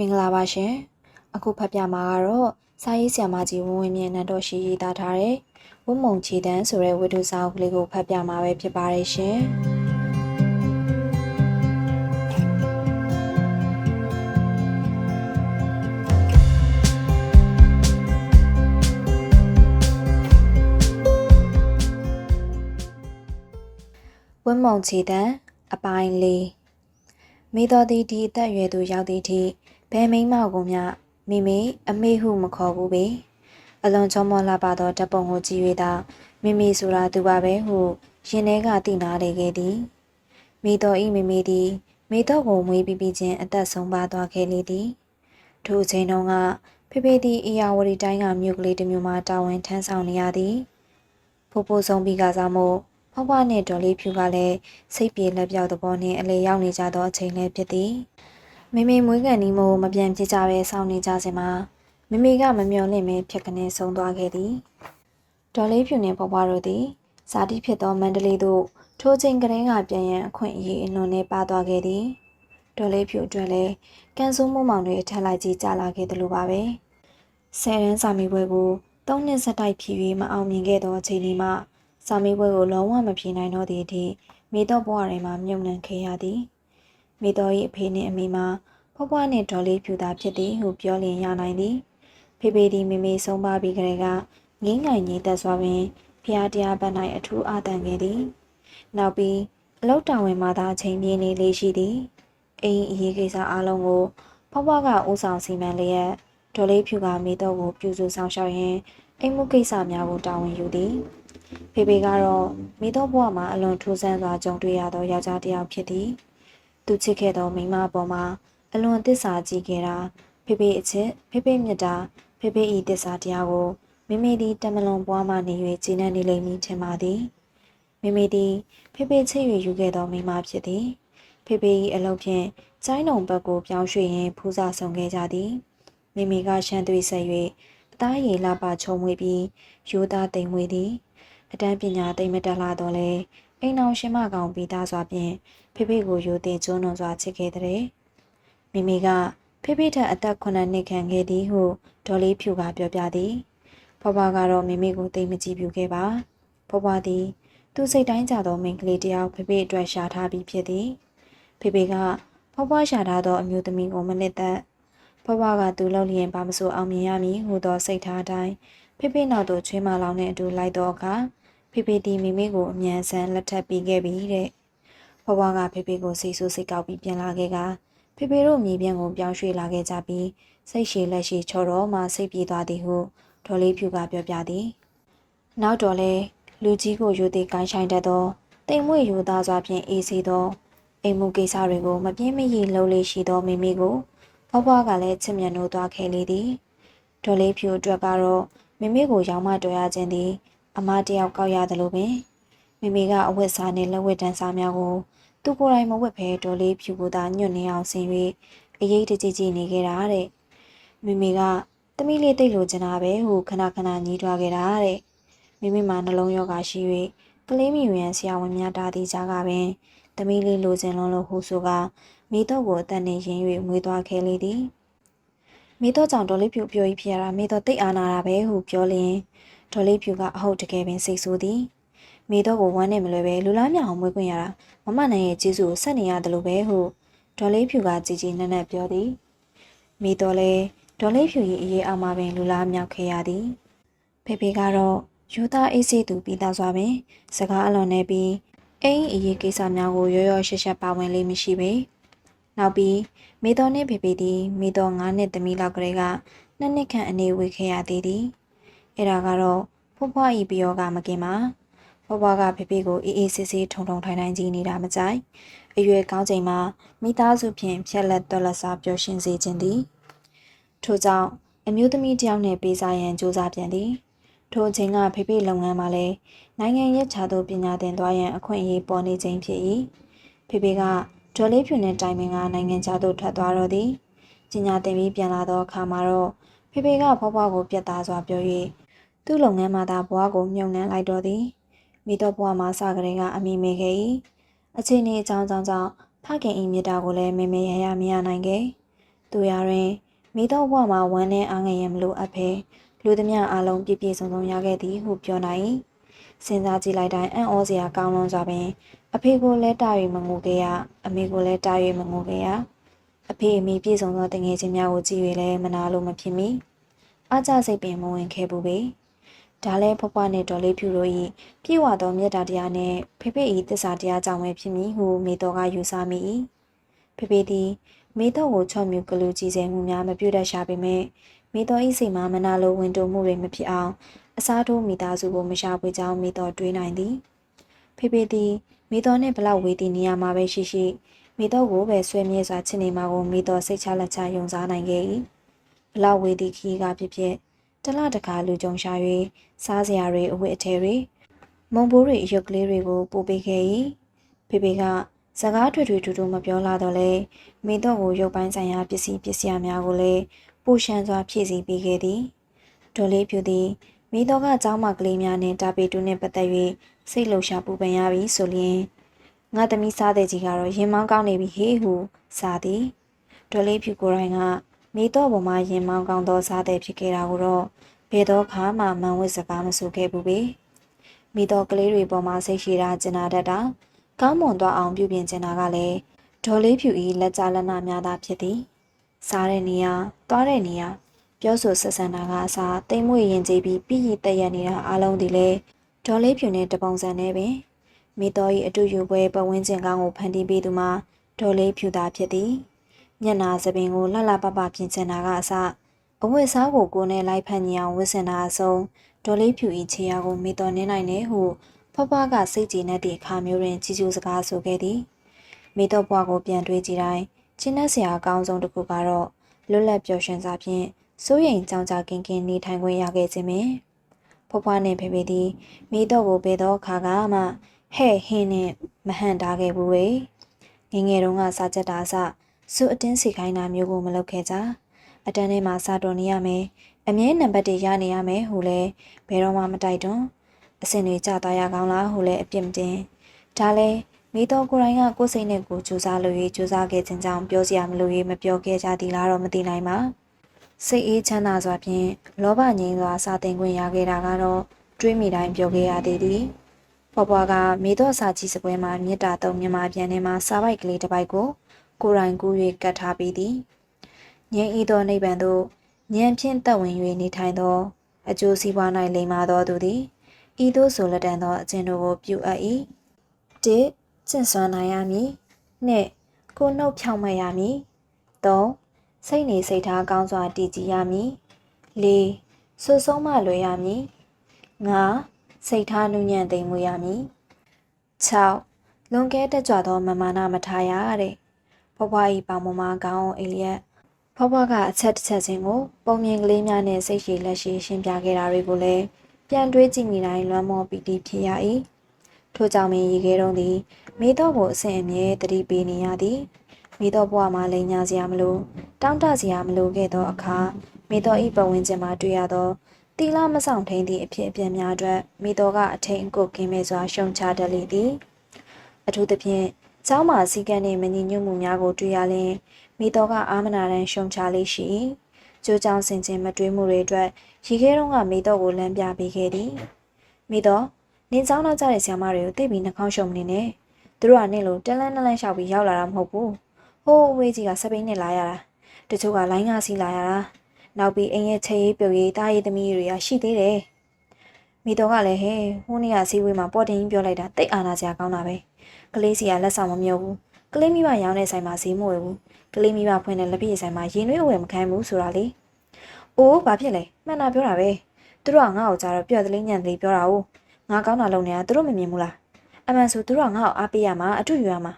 မင်္ဂလာပါရှင်အခုဖတ်ပြမှာကတော့စာရေးဆရာမကြီးဝင်းဝင်းမြင့်နန်းတော်ရှိရေးသားထားတဲ့ဝတ်မုံချီတန်းဆိုတဲ့ဝတ္ထုစာအုပ်ကလေးကိုဖတ်ပြမှာပဲဖြစ်ပါတယ်ရှင်ဝတ်မုံချီတန်းအပိုင်းလေးမိတော်သည်ဒီအသက်အရွယ်သို့ရောက်သည့်အထိ ဘယ်မိန်းမကိုမျှမိမိအမေဟုမခေါ်ဘူးပေအလွန်ချောမောလှပသောဓာတ်ပုံကိုကြည့်၍သာမိမိဆိုတာသူပါပဲဟုရင်ထဲကသိနာလေခဲ့သည်မိတော်ဤမိမိသည်မိတော်ကိုမွေးပြီးပြီးချင်းအသက်ဆုံးပါသွားခဲ့လေသည်ထိုအချိန်တုန်းကဖေဖေသည်အေယာဝတီတိုင်းကမြို့ကလေးတစ်မြို့မှာတာဝန်ထမ်းဆောင်နေရသည်ဖိုးဖိုးဆုံးပြီးကစားမှုဖွားဖွားနဲ့ဒေါ်လေးဖြူကလည်းစိတ်ပြေလက်ပြောက်သဘောနှင့်အလေရောက်နေကြသောအချိန်လည်းဖြစ်သည် မိမိမွေးကန်နီးမို့မပြန်ဖြစ်ကြပဲစောင့်နေကြစဉ်မှာမိမိကမမျော်လင့်မဲဖြတ်ကနေဆုံးသွားခဲ့သည်ဒေါ်လေးဖြူနှင့်ဖွားဖွားတို့သည်ဇာတိဖြစ်သောမန္တလေးသို့ထိုးချိန်ကလေးကပြန်ရန်အခွင့်အရေးအလွန်နဲ့ပါသွားခဲ့သည်ဒေါ်လေးဖြူအတွက်လည်းကန်ဆိုးမှုမောင်တွေထက်လိုက်ကြီးကြလာခဲ့တယ်လို့ပါပဲဆယ်ရန်စာမေးပွဲကို၃နှစ်ဆက်တိုက်ဖြည့်၍မအောင်မြင်ခဲ့သောအချိန်ဒီမှစာမေးပွဲကိုလုံးဝမဖြေနိုင်တော့သည့်အထိမိတော့ဘဝထဲမှာမြုံနှံခဲ့ရသည် မိတော့၏အဖေနှင့်အမေမှာဖွားဖွားနှင့်ဒေါ်လေးဖြူသာဖြစ်သည်ဟုပြောလျင်ရနိုင်သည်ဖေဖေသည်မိမိဆုံးပါပြီးကလေးကငင်းငိုင်ကြီးသက်စွာပင်ဖျားတရားပတ်၌အထူးအာတန်ခဲ့သည်နောက်ပြီးအလောက်တာဝန်မှသာအချိန်ပြင်းနေလေးရှိသည်အိမ်အရေးကိစ္စအလုံးကိုဖွားဖွားကဦးဆောင်စီမံလျက်ဒေါ်လေးဖြူကမိတော့ကိုပြုစုဆောင်ရှောက်ရင်းအိမ်မှုကိစ္စများကိုတာဝန်ယူသည်ဖေဖေကတော့မိတော့ဘဝမှာအလွန်ထူးဆန်းစွာကြုံတွေ့ရသောယောက်ျားတစ်ယောက်ဖြစ်သည် သူချစ်ခဲ့သောမိန်းမပေါ်မှာအလွန်သစ္စာကြီးခဲ့တာဖေဖေအချစ်ဖေဖေမြတ်တာဖေဖေဤသစ္စာတရားကိုမိမိသည်တမလွန်ဘွားမှနေ၍ကျင့်နေလိမ့်မည်ထင်ပါသည်မိမိသည်ဖေဖေချစ်၍ယူခဲ့သောမိန်းမဖြစ်သည်ဖေဖေ၏အလုပ်ဖြင့်ကျိုင်းတုံဘက်ကိုပြောင်းရွှေ့ရင်းဖူးစာဆောင်ခဲ့ကြသည်မိမိကရှမ်းသွေးဆက်၍အသားရည်လှပချုံမွေပြီးရိုးသားတိမ်မွေသည်အတန်းပညာတိမ်မတက်လာတော့လဲ အိမ်အောင်ရှင်မကောင်ပြီးသားစွာဖြင့်ဖေဖေကိုယိုသေးကျွန်းလွန်စွာချစ်ခဲ့တဲ့မိမိကဖေဖေထက်အသက်9နှစ်ခန့်ခဲ့သည်ဟုဒေါ်လေးဖြူကပြောပြသည်ဖွားဖွားကတော့မိမိကိုတိတ်မကြည့်ပြခဲ့ပါဖွားဖွားသည် သူစိတ်တိုင်းကြသောမိန်းကလေးတယောက်ဖေဖေအတွက်ရှာထားပြီးဖြစ်သည်ဖေဖေကဖွားဖွားရှာထားသောအမျိုးသမီးကိုမနစ်သက်ဖွားဖွားကသူလှုပ်လျင်ပါမစို့အောင်မြင်ရမည်ဟူသောစိတ်ထားတိုင်းဖေဖေနောက်သို့ချွေးမလောင်နဲ့အတူလိုက်တော့အခါ ဖေဖေတီမိမိကိုအမြန်ဆန်လက်ထပ်ပြီးခဲ့ပြီတဲ့ဖွားဖွားကဖေဖေကိုစိတ်ဆိုးစိတ်ကောက်ပြီးပြန်လာခဲ့ကဖေဖေတို့မြေပြန်ကိုပြောင်းရွှေ့လာခဲ့ကြပြီးစိတ်ရှည်လက်ရှိချော်တော့မှစိတ်ပြေသွားသည်ဟုဒေါ်လေးဖြူကပြောပြသည်နောက်တော့လဲလူကြီးကိုယူသည်ကိုင်းဆိုင်တတ်သောတိမ်မွေ့ယူသားစွာဖြင့်အေးစေသောအိမ်မှုကိစ္စတွေကိုမပြင်းမရည်လှုပ်လေးရှိသောမိမိကိုဖွားဖွားကလည်းချစ်မြတ်နိုးသွားခဲ့လေသည်ဒေါ်လေးဖြူအတွက်ကတော့မိမိကိုရောင်းမတော်ရခြင်းသည် အမတယောက်ကောက်ရတယ်လို့ပင်မိမိကအဝတ်စားနှင့်လက်ဝတ်တန်းစားများကိုသူကိုယ်တိုင်မဝတ်ဘဲဒေါ်လေးဖြူကိုသာညွတ်နေအောင်ဆင်၍အရေးတကြီးကြီးနေခဲ့တာတဲ့မိမိကသမီးလေးတိတ်လိုချင်တာပဲဟုခဏခဏညီးထွားခဲ့တာတဲ့မိမိမှာနှလုံးရောဂါရှိ၍ကလေးမြူရန်ဆရာဝန်များတားသည့်ကြားကပင်သမီးလေးလိုချင်လွန်းလို့ဟုဆိုကမိတော့ကိုအသက်နေရင်၍မွေးသွားခဲ့လေသည်မိတော့ကြောင့်ဒေါ်လေးဖြူပြောပြီးဖြစ်ရတာမိတော့တိတ်အာနာတာပဲဟုပြောလျင် ဒေါ်လေးဖြူကအဟုတ်တကယ်ပင်စိတ်ဆိုးသည်မိတော့ကိုဝမ်းနဲ့မလွယ်ပဲလူလားမြောင်မွေးခွင့်ရတာမမနိုင်ရဲ့ကျေးဇူးကိုဆက်နေရတယ်လို့ပဲဟုဒေါ်လေးဖြူကကြည်ကြည်နက်နက်ပြောသည်မိတော့လဲဒေါ်လေးဖြူ၏အရေးအမပင်လူလားမြောက်ခဲ့ရသည်ဖေဖေကတော့ယူသားအေးစေးသူပြီးသားစွာပင်စကားအလွန်နေပြီးအိမ်အရေးကိစ္စများကိုရောရောရှက်ရှက်ပါဝင်လေးမရှိပေနောက်ပြီးမိတော်နှင့်ဖေဖေသည်မိတော်9နှစ်သမီးလောက်ကလေးကနှစ်နှစ်ခန့်အနေဝေခဲ့ရသေးသည် အဲ့ဒါကတော့ဖွားဖွားဤပြောကမကင်ပါဖွားဖွားကဖေဖေကိုအေးအေးဆေးဆေးထုံထုံထိုင်ထိုင်ကြည့်နေတာမကြိုက်အရွယ်ကောင်းချိန်မှာမိသားစုဖြင့်ဖြက်လက်တော်လက်စားပျော်ရွှင်စေခြင်းသည်ထို့ကြောင့်အမျိုးသမီးတယောက်နှင့်ပေးစားရန်ကြိုးစားပြန်သည်ထိုအချိန်ကဖေဖေလုပ်ငန်းမှာလည်းနိုင်ငံရဲ့ခြားသို့ပညာသင်သွားရန်အခွင့်အရေးပေါ်နေခြင်းဖြစ်၏ဖေဖေကဒေါ်လေးဖြူနဲ့တိုင်ပင်ကနိုင်ငံခြားသို့ထွက်သွားတော့သည်ပညာသင်ပြီးပြန်လာသောအခါမှာတော့ဖေဖေကဖွားဖွားကိုပြတ်သားစွာပြော၍ သူ့လုပ်ငန်းမှာသာဘွားကိုမြုံနှံလိုက်တော့သည်မိတော့ဘွားမှာစကလေးကအမိမေခဲ့၏အချိန်ဤအကြောင်းကြောင့်ကြောင့်ဖခင်၏မြတ်တာကိုလည်းမေမေရရမရနိုင်ခဲ့သူရတွင်မိသောဘဝမှာဝမ်းနဲ့အားငယ်ရမလို့အပ်ဖဲလူသမျှအလုံးပြည့်ပြည့်စုံစုံရခဲ့သည်ဟုပြောနိုင်စဉ်းစားကြည့်လိုက်တိုင်းအံ့ဩစရာကောင်းလွန်စွာပင်အဖေကိုလည်းတာ၍မငိုခဲ့ရအမေကိုလည်းတာ၍မငိုခဲ့ရအဖေအမေပြည့်စုံသောတငယ်ချင်းများကိုကြည့်၍လည်းမနာလို့မဖြစ်မိအားကြစိတ်ပင်မဝင်ခဲ့ဘူးပေ ဒါလည်းဖွားဖွားနဲ့ဒေါ်လေးဖြူတို့၏ပြေဝသောမေတ္တာတရားနှင့်ဖေဖေ၏တစ္ဆာတရားကြောင့်ပဲဖြစ်မည်ဟုမိတော်ကယူဆမိ၏ဖေဖေသည်မိတော်ကိုချော့မြူကလူကြည်စဲမှုများမပြုတတ်ရှာပေမဲ့မိတော်၏စိတ်မှာမနာလိုဝင်တိုမှုတွေမဖြစ်အောင်အစားထိုးမိသားစုကိုမရှာဖွေကြောင်းမိတော်တွေးနိုင်သည်ဖေဖေသည်မိတော်နှင့်ဘလောက်ဝေးသည့်နေရာမှာပဲရှိရှိမိတော်ကိုပဲဆွဲမြဲစွာချစ်နေမှာကိုမိတော်စိတ်ချလက်ချယုံစားနိုင်ခဲ့၏ဘလောက်ဝေးသည့်ခီးကဖြစ်ဖြစ် တလတကာလူကြုံရှာ၍စားစရာတွေအဝတ်အထည်တွေမုံဘိုးတွေအယုတ်ကလေးတွေကိုပို့ပေးခဲ့၏ဖေဖေကစကားထွေထွေထူထူမပြောလာတော့လဲမိတော့ကိုရုပ်ပိုင်းဆိုင်ရာပစ္စည်းပစ္စည်းများကိုလည်းပိုရှန်စွာဖြည့်ဆည်းပေးခဲ့သည်ဒေါ်လေးဖြူသည်မိတော့ကကျောင်းမကလေးများနဲ့တာပေတူနှင့်ပတ်သက်၍စိတ်လှုပ်ရှားပူပန်ရပြီဆိုလျင်ငါသမီးစားတဲ့ကြီးကတော့ရင်မောင်းကောင်းနေပြီဟေးဟုစားသည်ဒေါ်လေးဖြူကိုယ်တိုင်က မိတော့ပေါ်မှာရင်မောင်းကောင်းသောစားတဲ့ဖြစ်ခဲ့တာကိုတော့ဘယ်တော့ခါမှမန်ဝစ်စကားမဆိုခဲ့ဘူးပေမိတော့ကလေးတွေပေါ်မှာစိတ်ရှိတာကျင်နာတတ်တာကောင်းမွန်သွားအောင်ပြုပြင်ချင်တာကလည်းဒေါ်လေးဖြူဤလက်ကြလက်နာများသာဖြစ်သည်စားတဲ့နေရာသွားတဲ့နေရာပြောဆိုဆက်ဆံတာကအစားတိမ်မွေရင်ကြည်ပြီးပြည်ရတက်ရနေတာအလုံးဒီလေဒေါ်လေးဖြူနဲ့တပုံစံနဲ့ပင်မိတော်ဤအတူယူပွဲပဝင်းကျင်ကောင်းကိုဖန်တီးပေးသူမှာဒေါ်လေးဖြူသာဖြစ်သည် ညနာသပင်ကိုလှလှပပပြင်ချင်တာကအစားအဝတ်စားကိုကိုနဲ့လိုက်ဖက်ညီအောင်ဝတ်ဆင်တာအဆုံးဒေါ်လေးဖြူဤခြေရာကိုမိတော်နေနိုင်တယ်ဟုဖဖကစိတ်ကြည်နေသည့်အခါမျိုးတွင်ကြီးကျူးစကားဆိုခဲ့သည်မိတော်ဘွားကိုပြန်တွေးကြည့်တိုင်းချင်းနှက်စရာအကောင်းဆုံးတစ်ခုကတော့လွတ်လပ်ပျော်ရွှင်စွာဖြင့်စိုးရိမ်ကြောင်ကြကင်ကင်နေထိုင်ခွင့်ရခဲ့ခြင်းပင်ဖွားဖွားနှင့်ဖေဖေသည်မိတော့ကိုဘယ်တော့ခါကမှဟဲ့ဟင်းနှင့်မဟန်တာခဲ့ဘူးလေငငယ်တုန်းကစာချက်တာအစ စုအတင်းစီခိုင်းတာမျိုးကိုမလုပ်ခဲ့ကြအတန်းထဲမှာစာတော်နေရမယ်အမြဲနံပါတ်တွေရနေရမယ်ဟူလဲဘယ်တော့မှမတိုက်တွန်းအစင်တွေကြသွားရကောင်းလားဟူလဲအပြစ်မတင်ဒါလဲမိတော့ကိုယ်တိုင်ကကိုယ်စိတ်နဲ့ကိုကြိုးစားလို့ရေးကြိုးစားခဲ့ခြင်းကြောင့်ပြောစရာမလိုရေးမပြောခဲ့ကြသည်လားတော့မသိနိုင်ပါစိတ်အေးချမ်းသာစွာဖြင့်လောဘငြိမ်းစွာစာသင်ခွင့်ရခဲ့တာကတော့တွေးမိတိုင်းပြောခဲ့ရသေးသည်ဖွားဖွားကမိတော့စာကြီးစပွဲမှာမြစ်တာတုံမြန်မာပြန်ထဲမှာစာပိုက်ကလေးတစ်ပိုက်ကို ကိုယ်တိုင်ကူး၍ကတ်ထားပြီးသည်ငြိမ်းဤသောနိဗ္ဗာန်သို့ဉာဏ်ဖြင့်တက်ဝင်၍နေထိုင်သော အကျိုးစီးပွား၌လိမ္မာသောသူသည်ဤသို့ဆိုလက်တန်သောအကျင့်တို့ကိုပြုအပ်၏၁ကျင့်စွမ်းနိုင်ရမည်၂ကိုနှုတ်ဖြောင်းမရမည်၃စိတ်နေစိတ်ထားကောင်းစွာတည်ကြည်ရမည်၄ဆွဆုံးမလွယ်ရမည်၅စိတ်ထားနုညံ့သိမ်မွေ့ရမည်၆လွန်ကဲတက်ကြွသောမမာနမထားရတဲ့ ဘဘဤပေါမမကောင်းအိလျက်ဘဘကအချက်တစ်ချက်ချင်းကိုပုံမြင်ကလေးများနဲ့စိတ်ရှိလက်ရှိရှင်းပြခဲ့တာတွေကိုလည်းပြန်တွေးကြည့်မိတိုင်းလွမ်းမောပီတိဖြစ်ရ၏ထို့ကြောင့်မင်းရေခဲတုံးသည်မိတော့ကိုအစဉ်အမြဲတတိပေးနေရသည်မိတော့ဘဝမှာလိန်ညာစရာမလိုတောင်းတစရာမလိုခဲ့သောအခါမိတော့ဤပဝင်းကျင်မှာတွေ့ရသောတီလာမဆောင်ထိန်သည့်အဖြစ်အပျက်များအတွက်မိတော့ကအထိန်အကုတ်ကင်းမဲ့စွာရှုံချတတ်လေသည်အထူးသဖြင့် ကျောင်းမှာစည်းကမ်းနဲ့မညီညွတ်မှုများကိုတွေ့ရရင်မိတော်ကအာမနာတန်ရှုံချလေးရှိကျိုးကြောင်ဆင်ခြင်းမတွေးမှုတွေအတွက်ရေခဲတုံးကမိတော်ကိုလမ်းပြပေးခဲ့သည်မိတော်နင်းကျောင်းတော့ကြတဲ့ဆရာမတွေကိုတိတ်ပြီးနှာခေါင်းရှုံနေနေသူတို့ကနင့်လိုတလန်းတလန်းလျှောက်ပြီးရောက်လာတာမဟုတ်ဘူးဟိုးဝေးကြီးကစပိန်နဲ့လာရတာတချို့ကလိုင်းကားစီလာရတာနောက်ပြီးအိမ်ရဲ့ချေရေးပြုတ်ရေးတားရေးသမီးတွေကရှိသေးတယ်မိတော်ကလည်းဟဲ့ဟိုးနေ့ကဈေးဝေးမှာပေါ်တင်ကြီးပြောလိုက်တာတိတ်အာနာစရာကောင်းတာပဲ ကလေးစီကလက်ဆောင်မမြုပ်ဘူးကလေးမိဘရောင်းတဲ့ဆိုင်မှာဈေးမဝယ်ဘူးကလေးမိဘဖွင့်တဲ့လက်ပြည့်ဆိုင်မှာရင်နှွေးဝယ်မခိုင်းဘူးဆိုတာလေအိုးဘာဖြစ်လဲမှန်တာပြောတာပဲသူတို့ကငါ့ကိုကြတော့ပြော့တလေးညံတလေးပြောတာ哦ငါကောင်းတာလုပ်နေတာသူတို့မမြင်ဘူးလားအမှန်ဆိုသူတို့ကငါ့ကိုအားပေးရမှာအတူယူရမှာ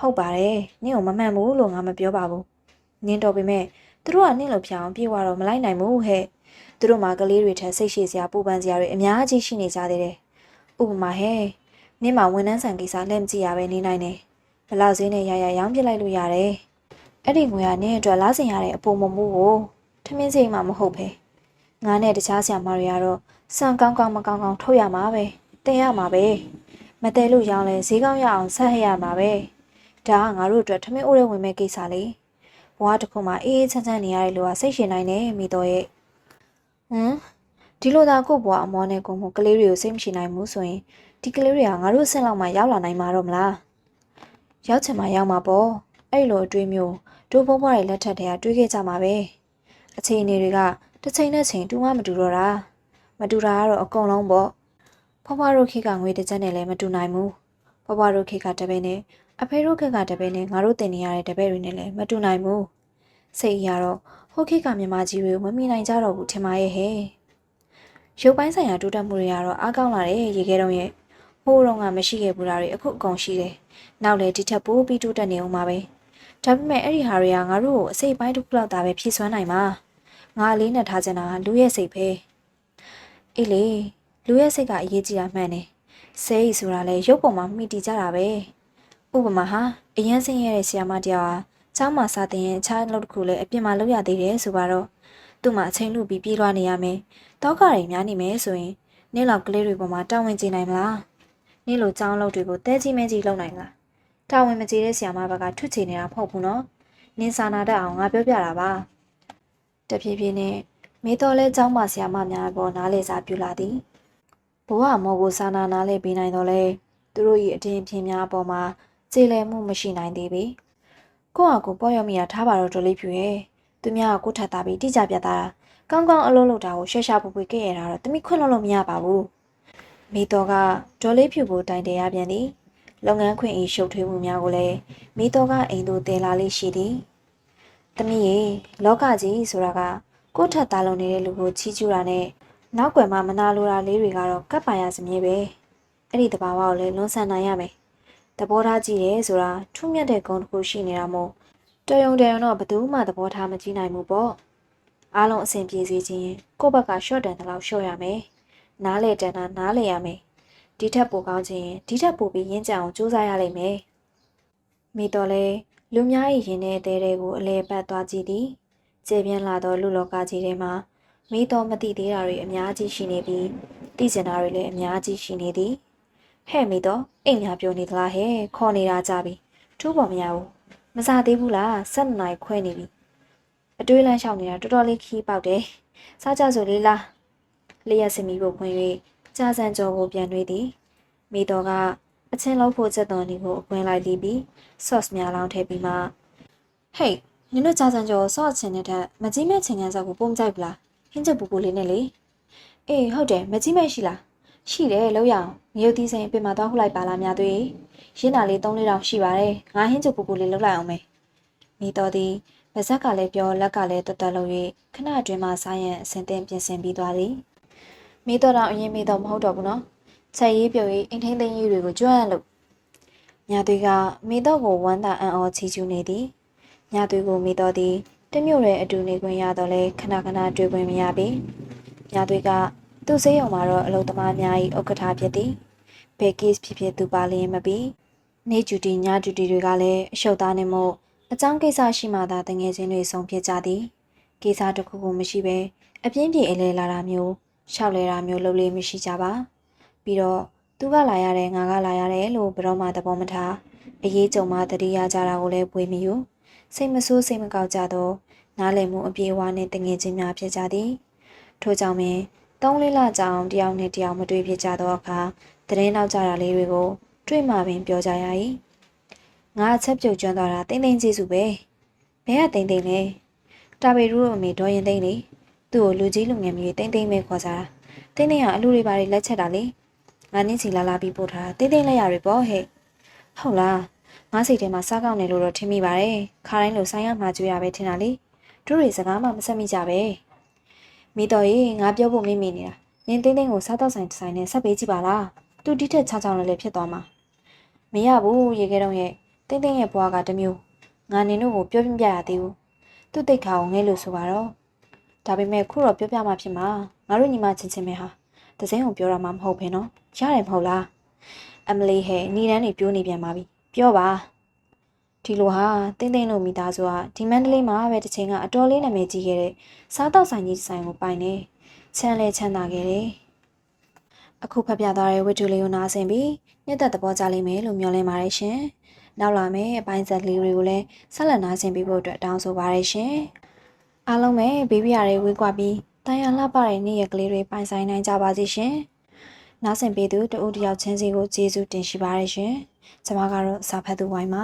ဟုတ်ပါတယ်နင့်ကိုမမှန်ဘူးလို့ငါမပြောပါဘူးနင်းတော့ပေမဲ့သူတို့ကနင့်လို့ဖြောင်းပြေသွားတော့မလိုက်နိုင်ဘူးဟဲ့သူတို့မှာကလေးတွေထက်စိတ်ရှည်စရာပူပန်စရာတွေအများကြီးရှိနေကြသေးတယ်ဥပမာဟဲ့ နင့်မှာဝန်ထမ်းဆောင်ကိစ္စလက်မကြည့်ရပဲနေနိုင်တယ်ဘလောက်ဈေးနဲ့ရရရောင်းပြလိုက်လို့ရတယ်အဲ့ဒီငွေကနင့်အတွက်လားစင်ရတဲ့အပေါ်မမှုကိုထမင်းစိမ်မှမဟုတ်ပဲငါနဲ့တခြားဆရာမတွေကတော့စံကောင်းကောင်းမကောင်းကောင်းထုတ်ရမှာပဲတင်ရမှာပဲမတဲလို့ရောင်းလဲဈေးကောင်းရအောင်ဆက်ရရမှာပဲဒါကငါတို့အတွက်ထမင်းအိုးရဲဝင်မဲ့ကိစ္စလေဘဘဝတစ်ခုမှာအေးအေးချမ်းချမ်းနေရတဲ့လူကစိတ်ရှင်နိုင်တယ်မိတော့ရဲ့ဟမ်ဒီလိုသာကို့ဘဝအမောနဲ့ကိုမှုကလေးတွေကိုစိတ်မရှိနိုင်ဘူးဆိုရင် ဒီကလေးတွေကငါတို့ဆင့်လောက်မှရောက်လာနိုင်မှာတော့မလားရောက်ချင်မှရောက်မှာပေါ့အဲ့လိုအတွေးမျိုးတို့ဘဘတွေလက်ထက်တည်းကတွေးခဲ့ကြမှာပဲအချိန်နေတွေကတစ်ချိန်နဲ့ချိန်တူမှမတူတော့တာမတူတာကတော့အကုန်လုံးပေါ့ဘဘတို့ခေတ်ကငွေတစ်ချက်နဲ့လည်းမတူနိုင်ဘူးဘဘတို့ခေတ်ကတပည့်နဲ့အဖေတို့ခေတ်ကတပည့်နဲ့ငါတို့တင်နေရတဲ့တပည့်တွေနဲ့လည်းမတူနိုင်ဘူးစိတ်အရတော့ဟိုခေတ်ကမြမကြီးတွေကိုမမိနိုင်ကြတော့ဘူးထင်ပါရဲ့ဟဲ့ရုပ်ပိုင်းဆိုင်ရာတိုးတက်မှုတွေကတော့အားကောင်းလာတယ်ရေခဲတုံးရဲ့ ဟိုးတော့ကမရှိခဲ့ဘူးတာတွေအခုအကုန်ရှိတယ်နောက်လေဒီထက်ပိုပြီးတိုးတက်နေအောင်ပါပဲဒါပေမဲ့အဲ့ဒီဟာတွေကငါတို့ကိုအစိတ်ပိုင်းတစ်ခုလောက်သာပဲဖြည့်စွမ်းနိုင်မှာငါအလေးနဲ့ထားချင်တာလူရဲ့စိတ်ပဲအေးလေလူရဲ့စိတ်ကအရေးကြီးတာမှန်တယ်စိတ်ဆိုတာလေရုပ်ပေါ်မှာမိတီကြတာပဲဥပမာဟာအရင်စင်းရတဲ့ဆီယာမတယောက်ဟာเจ้าမှာစာတင်ရင်အခြားအလုပ်တစ်ခုလည်းအပြင်မှာလုပ်ရသေးတယ်ဆိုပါတော့သူ့မှာအချိန်လူပြီးပြေးလွှားနေရမယ်တောက်ကတွေများနေမယ်ဆိုရင်နေ့လောက်ကလေးတွေပေါ်မှာတာဝန်ကျနိုင်မလား နေ့လိုကြောင်းလုပ်တွေကိုတဲကြီးမဲကြီးလုပ်နိုင်လားတာဝန်မကျေတဲ့ဆီယာမဘက်ကထွတ်ချေနေတာမဟုတ်ဘူးနော်နင်းစာနာတတ်အောင်ငါပြောပြတာပါတဖြည်းဖြည်းနဲ့မေတော်လဲကျောင်းမဆီယာမများပေါ်နားလေစာပြူလာသည်ဘဝမောကိုစာနာနားလေပေးနိုင်တော့လဲသူတို့၏အထင်အမြင်များအပေါ်မှာကျေလည်မှုမရှိနိုင်သေးပြီကိုယ့်အကူပေါ်ရမိတာထားပါတော့ဒေါ်လေးဖြူရဲ့သူများကကိုထပ်သားပြီးတိကျပြတာကောင်းကောင်းအလုပ်လုပ်တာကိုရှက်ရှာပူပူခဲ့ရတာတော့တမိခွင့်လို့လို့မရပါဘူး မိတော်ကဒေါ်လေးဖြူကိုတိုင်တယ်ရပြန်သည်လုပ်ငန်းခွင့်ဤရှုပ်ထွေးမှုများကိုလည်းမိတော်ကအိမ်သို့တင်လာလေးရှိသည်တမိရေလောကကြီးဆိုတာကကိုထပ်သားလုံးနေတဲ့လူကိုချီးကျူးတာနဲ့နောက်ွယ်မှာမနာလိုတာလေးတွေကတော့ကပ်ပါရစမြဲပဲအဲ့ဒီတဘာဝကိုလည်းလွန်ဆန်နိုင်ရမယ်သဘောထားကြည့်တယ်ဆိုတာထူးမြတ်တဲ့ဂုဏ်တစ်ခုရှိနေတာမို့တော်ရုံတရုံတော့ဘယ်သူမှသဘောထားမကြည့်နိုင်ဘူးပေါ့အားလုံးအဆင်ပြေစေခြင်းကိုယ့်ဘက်ကရှော့တန်တဲ့လောက်ရှော့ရမယ် နားလေတန်တာနားလေရမယ်ဒီထက်ပိုကောင်းခြင်းဒီထက်ပိုပြီးရင်းကြအောင်စူးစမ်းရလိမ့်မယ်မိတော်လဲလူများ၏ရင်ထဲတဲတဲကိုအလဲပတ်သွားကြည့်သည်ကျေပြင်းလာသောလူလောကကြီးထဲမှာမိတော်မသိသေးတာတွေအများကြီးရှိနေပြီးသိကျင်တာတွေလည်းအများကြီးရှိနေသည်ဟဲ့မိတော်အိမ်ညာပြောနေသလားဟဲ့ခေါ်နေတာကြပြီထူးပေါ်မရဘူးမစားသေးဘူးလားဆက်နိုင်ခွဲနေပြီအတွေးလန်းလျှောက်နေတာတော်တော်လေးခီးပေါက်တယ်စားကြစို့လေးလား လျှက်စမီကိုဖွင့်၍ကြာစံကြော်ကိုပြန်တွေးသည်မိတော်ကအချင်းလုံးဖို့ချက်တော်နေကိုအကွင်းလိုက်ပြီး sauce များလောင်းထည့်ပြီးမှဟေးနင်တို့ကြာစံကြော် sauce ချင်းတဲ့ထက်မကြီးမဲ့ချင်းကန်းစားကိုပုံကြိုက်ပလားဟင်းချက်ပူပူလေးနဲ့လေအေးဟုတ်တယ်မကြီးမဲ့ရှိလားရှိတယ်လို့ရအောင်ငရုတ်သီးစိမ်အပင်မှာတော့ဟုတ်လိုက်ပါလားများသွေးရင်းနာလေး3လေးတောင်ရှိပါတယ်ငါဟင်းချက်ပူပူလေးလုပ်လိုက်အောင်မယ်မိတော်သည်ဗဇက်ကလည်းပြောလက်ကလည်းတွတ်တွတ်လုပ်၍ခဏအတွင်းမှဆိုင်းရန်အစင်တင်ပြင်ဆင်ပြီးသွားသည် မိတော်တော်အရင်မိတော်မဟုတ်တော့ဘူးနော်ချက်ရေးပြုတ်ရေးအိမ်ထိန်သိမ်းရေးတွေကိုကြွန့်လို့ညာသွေးကမိတော်ကိုဝမ်းသာအံ့ဩချီးကျူးနေသည်ညာသွေးကိုမိတော်သည်တမျိုးရဲ့အတူနေခွင့်ရတော့လဲခဏခဏတွေ့ခွင့်မရပြီညာသွေးကသူ့စေးရုံမှာတော့အလုံသမားများ၏ဥက္ကဋ္ဌဖြစ်သည်ဘယ် case ဖြစ်ဖြစ်သူပါလျင်မပြီးနေကျူတီညကျူတီတွေကလည်းအရှုပ်သားနေမို့အကြောင်းကိစ္စရှိမှသာတငယ်ချင်းတွေဆုံးဖြတ်ကြသည်ကိစ္စတစ်ခုခုမရှိပဲအပြင်းပြေအလဲလာတာမျိုး ရှောက်လဲတာမျိုးလုပ်လို့မရှိကြပါပြီးတော့သူကလာရတယ်ငါကလာရတယ်လို့ဘယ်တော့မှသဘောမထားအရေးကြုံမှတတိယကြတာကိုလည်းပွေမယူစိတ်မဆိုးစိတ်မကောက်ကြတော့နားလည်မှုအပြေအဝနဲ့တငယ်ချင်းများဖြစ်ကြသည်ထို့ကြောင့်ပင်သုံးလေးလကြာအောင်တယောက်နဲ့တယောက်မတွေ့ဖြစ်ကြတော့အခါသတင်းနောက်ကြတာလေးတွေကို တွေ့မှပင်ပြောကြရ၏ငါအချက်ပြုတ်ကျွမ်းသွားတာတင်းတင်းကျေးစုပဲဘဲကတင်းတင်းလဲတာပေရူအမေဒေါ်ရင်သိန်းလေ သူ့ကိုလူကြီးလူငယ်မျိုးတင်းတင်းပဲခေါ်ကြတာတင်းတင်းကအလူတွေပါလက်ချက်တာလေငါနင်းစီလာလာပြီးပို့ထားတာတင်းတင်းလက်ရတွေပေါ့ဟဲ့ဟုတ်လားငါစိတ်ထဲမှာစားကောင်းနေလို့တော့ထင်မိပါတယ်ခါတိုင်းလိုဆိုင်ရမှာကြွရပဲထင်တာလေတို့တွေစကားမှမဆက်မိကြပဲမိတော်ရေငါပြောဖို့မိမိနေတာနင်းတင်းတင်းကိုစားတော့ဆိုင်ဆိုင်နဲ့ဆက်ပေးကြည့်ပါလားသူတိထက်ချောင်းချောင်းလည်းလည်းဖြစ်သွားမှာမရဘူးရေခဲတော့ရဲ့တင်းတင်းရဲ့ဘွားကတမျိုးငါနင်တို့ကိုပြောပြပြရသေးဘူးသူ့တိတ်ခါကိုငဲလို့ဆိုပါတော့ ဒါပေမဲ့ခုတော့ပြောပြမှဖြစ်မှာငါတို့ညီမချင်းချင်းပဲဟာတစင်းကိုပြောရမှာမဟုတ်ဘဲနော်ရတယ်မဟုတ်လားအမလီဟဲ့ညီတန်းနေပြောနေပြန်ပါပြီပြောပါဒီလိုဟာတင်းတင်းတို့မိသားစုကဒီမန္တလေးမှာပဲတစ်ချိန်ကအတော်လေးနာမည်ကြီးခဲ့တဲ့စားတောက်ဆိုင်ကြီးဆိုင်ကိုပိုင်နေချမ်းလဲချမ်းသာခဲ့တယ်အခုဖတ်ပြသွားတဲ့ဝတ္ထုလေးကိုနားဆင်ပြီးညက်သက်သဘောကျလိမ့်မယ်လို့မျှော်လင့်ပါတယ်ရှင်နောက်လာမယ့်အပိုင်းဆက်လေးတွေကိုလည်းဆက်လက်နားဆင်ပေးဖို့အတွက်တောင်းဆိုပါရရှင် အားလုံးပဲဘေးဘီယာတွေဝေးကွာပြီးတန်ရလှပတဲ့နေ့ရက်ကလေးတွေပိုင်ဆိုင်နိုင်ကြပါစေရှင်နားဆင်ပေးသူတဦးတယောက်ချင်းစီကိုကျေးဇူးတင်ရှိပါရရှင်ကျွန်မကတော့စာဖတ်သူဝိုင်းပါ